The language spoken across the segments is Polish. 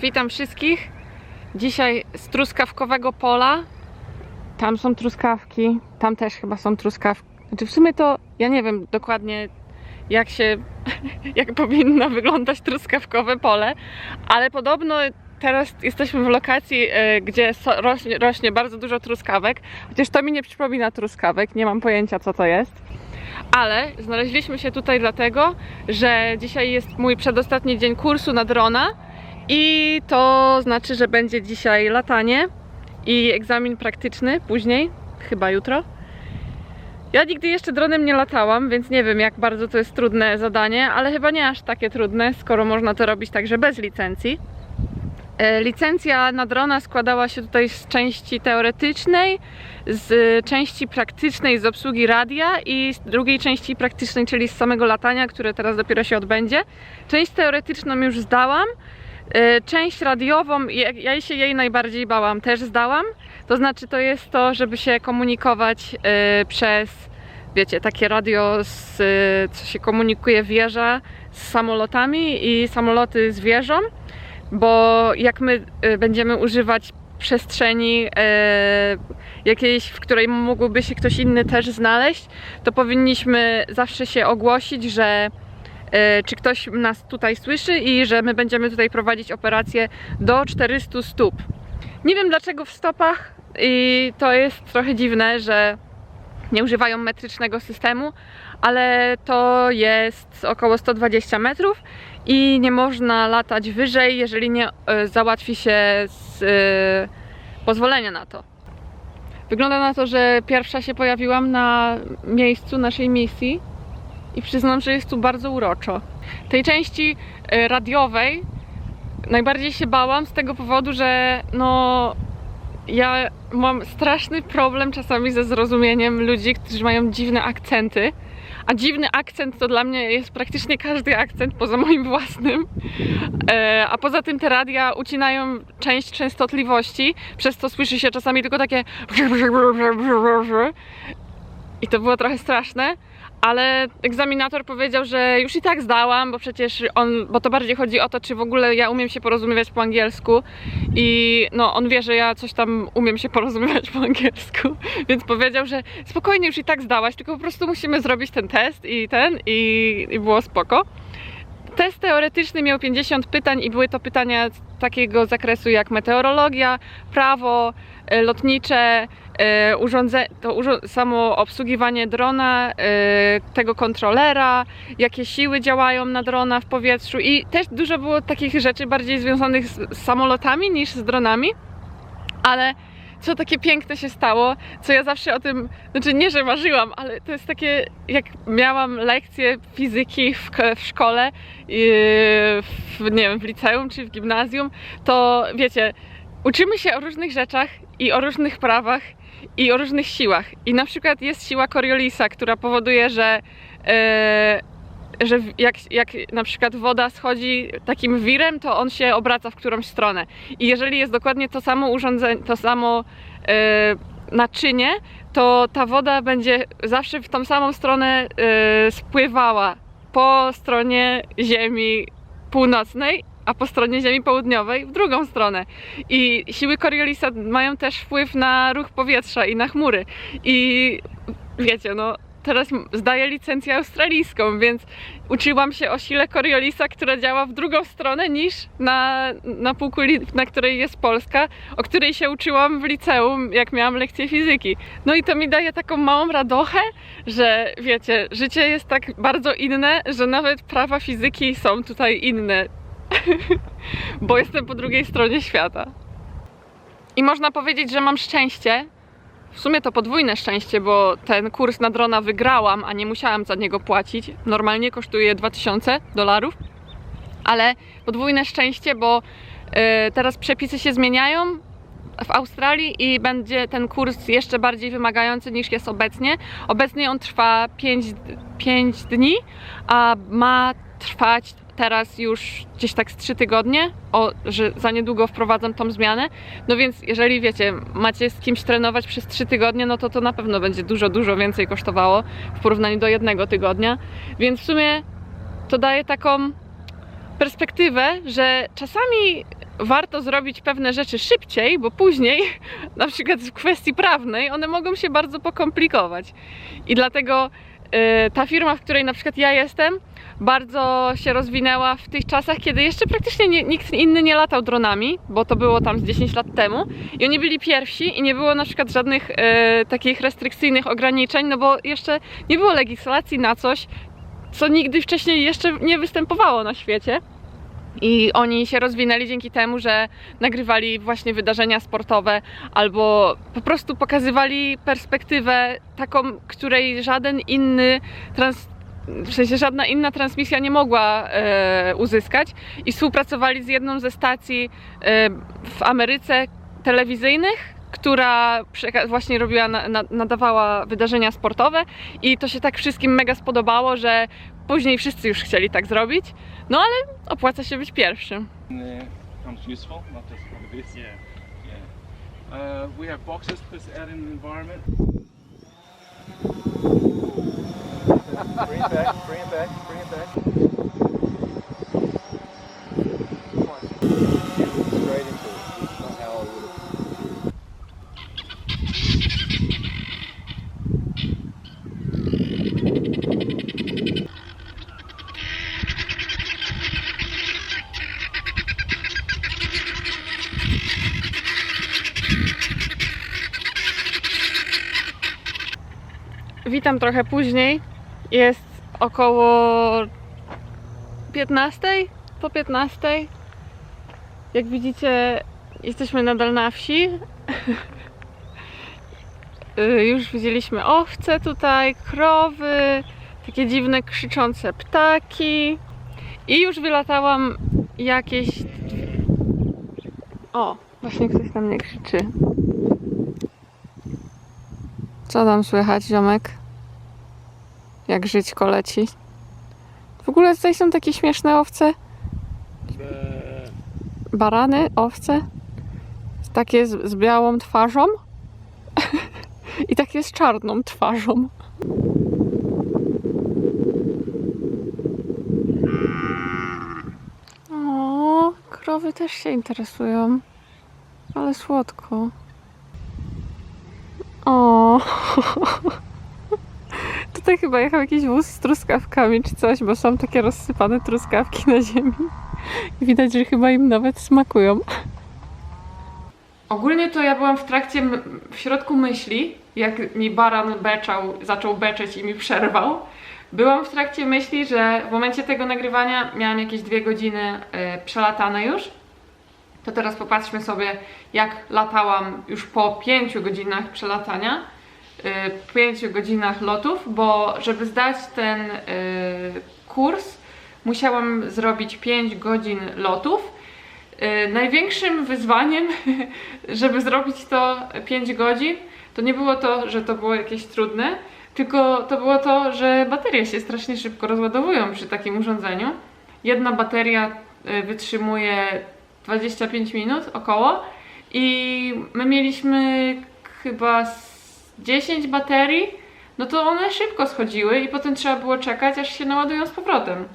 Witam wszystkich. Dzisiaj z truskawkowego pola. Tam są truskawki, tam też chyba są truskawki. Znaczy w sumie to ja nie wiem dokładnie jak się, jak powinno wyglądać truskawkowe pole, ale podobno teraz jesteśmy w lokacji, e, gdzie rośnie, rośnie bardzo dużo truskawek, chociaż to mi nie przypomina truskawek, nie mam pojęcia co to jest. Ale znaleźliśmy się tutaj dlatego, że dzisiaj jest mój przedostatni dzień kursu na drona i to znaczy, że będzie dzisiaj latanie i egzamin praktyczny później, chyba jutro. Ja nigdy jeszcze dronem nie latałam, więc nie wiem jak bardzo to jest trudne zadanie, ale chyba nie aż takie trudne, skoro można to robić także bez licencji. E, Licencja na drona składała się tutaj z części teoretycznej, z części praktycznej z obsługi radia i z drugiej części praktycznej, czyli z samego latania, które teraz dopiero się odbędzie. Część teoretyczną już zdałam, część radiową, ja, się jej najbardziej bałam, też zdałam. To znaczy to jest to, żeby się komunikować e, przez, wiecie, takie radio, z, e, co się komunikuje wieża z samolotami i samoloty z wieżą bo jak my będziemy używać przestrzeni e, jakiejś, w której mógłby się ktoś inny też znaleźć, to powinniśmy zawsze się ogłosić, że e, czy ktoś nas tutaj słyszy i że my będziemy tutaj prowadzić operację do 400 stóp. Nie wiem dlaczego w stopach i to jest trochę dziwne, że nie używają metrycznego systemu, ale to jest około 120 metrów i nie można latać wyżej, jeżeli nie e, załatwi się z, e, pozwolenia na to. Wygląda na to, że pierwsza się pojawiłam na miejscu naszej misji i przyznam, że jest tu bardzo uroczo. Tej części e, radiowej najbardziej się bałam z tego powodu, że no ja mam straszny problem czasami ze zrozumieniem ludzi, którzy mają dziwne akcenty. A dziwny akcent to dla mnie jest praktycznie każdy akcent poza moim własnym. E, a poza tym te radia ucinają część częstotliwości, przez co słyszy się czasami tylko takie. I to było trochę straszne. Ale egzaminator powiedział, że już i tak zdałam, bo przecież on, bo to bardziej chodzi o to, czy w ogóle ja umiem się porozumiewać po angielsku i no on wie, że ja coś tam umiem się porozumiewać po angielsku, więc powiedział, że spokojnie już i tak zdałaś, tylko po prostu musimy zrobić ten test i ten i, i było spoko. Test teoretyczny miał 50 pytań i były to pytania takiego zakresu jak meteorologia, prawo, lotnicze, e, to urzo- samo obsługiwanie drona, e, tego kontrolera, jakie siły działają na drona w powietrzu i też dużo było takich rzeczy bardziej związanych z, samolotami niż z dronami, ale co takie piękne się stało, co ja zawsze o tym, znaczy nie, że marzyłam, ale to jest takie, jak miałam lekcje fizyki w, w szkole, yy, w, nie wiem, w liceum czy w gimnazjum, to wiecie, uczymy się o różnych rzeczach i o różnych prawach i o różnych siłach. I na przykład jest siła Coriolisa, która powoduje, że yy, że jak, jak na przykład woda schodzi takim wirem, to on się obraca w którąś stronę. I jeżeli jest dokładnie to samo urządzenie, to samo yy, naczynie, to ta woda będzie zawsze w tą samą stronę yy, spływała po stronie Ziemi północnej, a po stronie Ziemi południowej w drugą stronę. I siły Coriolisa mają też wpływ na ruch powietrza i na chmury. I wiecie, no teraz zdaję licencję australijską, więc uczyłam się o sile Coriolisa, która działa w drugą stronę niż na, na półkuli, na której jest Polska, o której się uczyłam w liceum, jak miałam lekcję fizyki. No i to mi daje taką małą radochę, że wiecie, życie jest tak bardzo inne, że nawet prawa fizyki są tutaj inne, bo jestem po drugiej stronie świata. I można powiedzieć, że mam szczęście, w sumie to podwójne szczęście, bo ten kurs na drona wygrałam, a nie musiałam za niego płacić. Normalnie kosztuje 2000 dolarów, ale podwójne szczęście, bo e, teraz przepisy się zmieniają w Australii i będzie ten kurs jeszcze bardziej wymagający niż jest obecnie. Obecnie on trwa 5, 5 dni, a ma trwać teraz już gdzieś tak z 3 tygodnie, o, że za niedługo wprowadzam tą zmianę. No więc jeżeli wiecie, macie z kimś trenować przez 3 tygodnie, no to to na pewno będzie dużo, dużo więcej kosztowało w porównaniu do jednego tygodnia. Więc w sumie to daje taką perspektywę, że czasami warto zrobić pewne rzeczy szybciej, bo później, na przykład w kwestii prawnej, one mogą się bardzo pokomplikować. I dlatego ta firma, w której na przykład ja jestem, bardzo się rozwinęła w tych czasach, kiedy jeszcze praktycznie nie, nikt inny nie latał dronami, bo to było tam z 10 lat temu. I oni byli pierwsi i nie było na przykład żadnych e, takich restrykcyjnych ograniczeń, no bo jeszcze nie było legislacji na coś, co nigdy wcześniej jeszcze nie występowało na świecie. I oni się rozwinęli dzięki temu, że nagrywali właśnie wydarzenia sportowe albo po prostu pokazywali perspektywę taką, której żaden inny trans w sensie żadna inna transmisja nie mogła e, uzyskać. I współpracowali z jedną ze stacji e, w Ameryce telewizyjnych, która właśnie robiła, na, na, nadawała wydarzenia sportowe i to się tak wszystkim mega spodobało, że później wszyscy już chcieli tak zrobić. No ale opłaca się być pierwszym. becomes useful, not just for this. Yeah. Yeah. Uh, we have boxes because add in environment. Bring it back, bring it back, bring it back. Come on. Shoot straight into it. This is not how I would have. Witam trochę później. Jest około 15, po 15. Jak widzicie, jesteśmy nadal na wsi. Już widzieliśmy owce tutaj, krowy, takie dziwne krzyczące ptaki. I już wylatałam jakieś. O, właśnie ktoś na mnie krzyczy. Co tam słychać, ziomek? Jak żyćko leci. W ogóle tutaj są takie śmieszne owce. Barany, owce. Takie z, z białą twarzą. I takie z czarną twarzą. O, krowy też się interesują. Ale słodko. Tutaj chyba jechał jakiś wóz z truskawkami czy coś, bo są takie rozsypane truskawki na ziemi. Widać, że chyba im nawet smakują. Ogólnie to ja byłam w trakcie, w środku myśli, jak mi baran beczał, zaczął beczeć i mi przerwał. Byłam w trakcie myśli, że w momencie tego nagrywania miałam jakieś dwie godziny e, przelatane już. To teraz popatrzmy sobie, jak latałam już po 5 godzinach przelatania, y, 5 godzinach lotów, bo żeby zdać ten y, kurs, musiałam zrobić 5 godzin lotów. Y, Największym wyzwaniem, żeby zrobić to 5 godzin, to nie było to, że to było jakieś trudne, tylko to było to, że baterie się strasznie szybko rozładowują przy takim urządzeniu. Jedna bateria y, wytrzymuje 25 minut około i my mieliśmy chyba 10 baterii, no to one szybko schodziły i potem trzeba było czekać, aż się naładują z powrotem.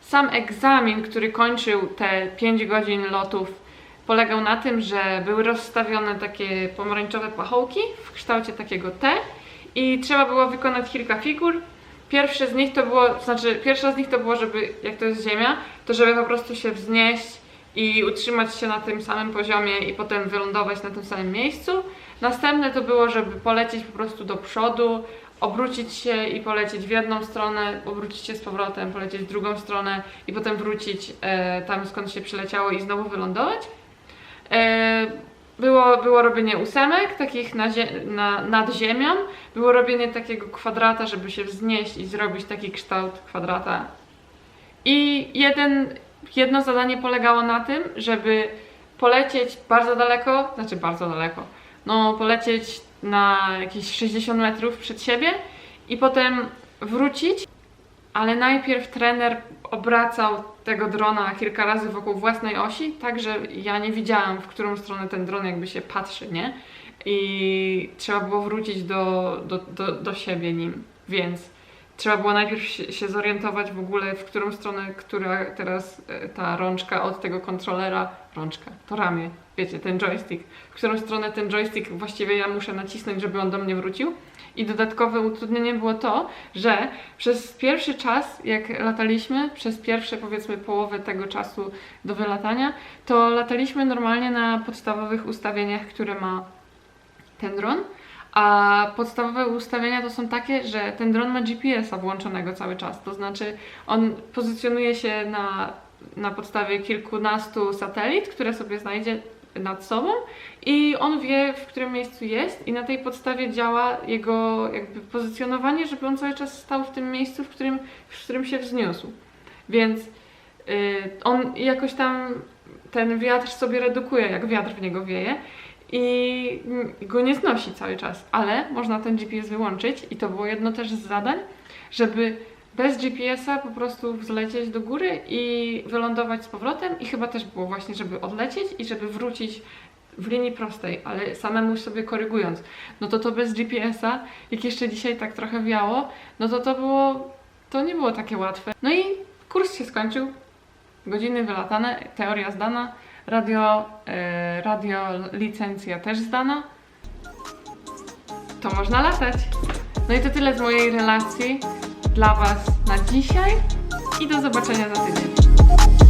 Sam egzamin, który kończył te 5 godzin lotów, polegał na tym, że były rozstawione takie pomarańczowe pachołki w kształcie takiego T i trzeba było wykonać kilka figur. Pierwsze z nich to było, znaczy pierwsza z nich to było, żeby, jak to jest ziemia, to żeby po prostu się wznieść i utrzymać się na tym samym poziomie i potem wylądować na tym samym miejscu. Następne to było, żeby polecieć po prostu do przodu, obrócić się i polecieć w jedną stronę, obrócić się z powrotem, polecieć w drugą stronę i potem wrócić e, tam skąd się przyleciało i znowu wylądować. E, było, było robienie ósemek, takich na na, nad ziemią. Było robienie takiego kwadrata, żeby się wznieść i zrobić taki kształt kwadrata. I jeden, jedno zadanie polegało na tym, żeby polecieć bardzo daleko, znaczy bardzo daleko, no polecieć na jakieś 60 metrów przed siebie i potem wrócić, ale najpierw trener obracał tego drona kilka razy wokół własnej osi, tak że ja nie widziałam, w którą stronę ten dron jakby się patrzy, nie? I trzeba było wrócić do, do, do, do siebie nim, więc trzeba było najpierw się, zorientować w ogóle, w którą stronę, która teraz e, ta rączka od tego kontrolera rączka, to ramię, wiecie, ten joystick, w którą stronę ten joystick właściwie ja muszę nacisnąć, żeby on do mnie wrócił. I dodatkowe utrudnienie było to, że przez pierwszy czas, jak lataliśmy, przez pierwsze powiedzmy połowę tego czasu do wylatania, to lataliśmy normalnie na podstawowych ustawieniach, które ma ten dron. A podstawowe ustawienia to są takie, że ten dron ma GPS-a włączonego cały czas. To znaczy, on pozycjonuje się na, na podstawie kilkunastu satelit, które sobie znajdzie nad sobą i on wie, w którym miejscu jest i na tej podstawie działa jego jakby pozycjonowanie, żeby on cały czas stał w tym miejscu, w którym, w którym się wzniósł. Więc y, on jakoś tam ten wiatr sobie redukuje, jak wiatr w niego wieje i go nie znosi cały czas, ale można ten GPS wyłączyć i to było jedno też z zadań, żeby bez GPS-a po prostu wzlecieć do góry i wylądować z powrotem i chyba też było właśnie, żeby odlecieć i żeby wrócić w linii prostej, ale samemu sobie korygując. No to to bez GPS-a, jak jeszcze dzisiaj tak trochę wiało, no to to było, to nie było takie łatwe. No i kurs się skończył, godziny wylatane, teoria zdana, radio, e, radio licencja też zdana. To można latać. No i to tyle z mojej relacji dla Was na dzisiaj i do zobaczenia za tydzień.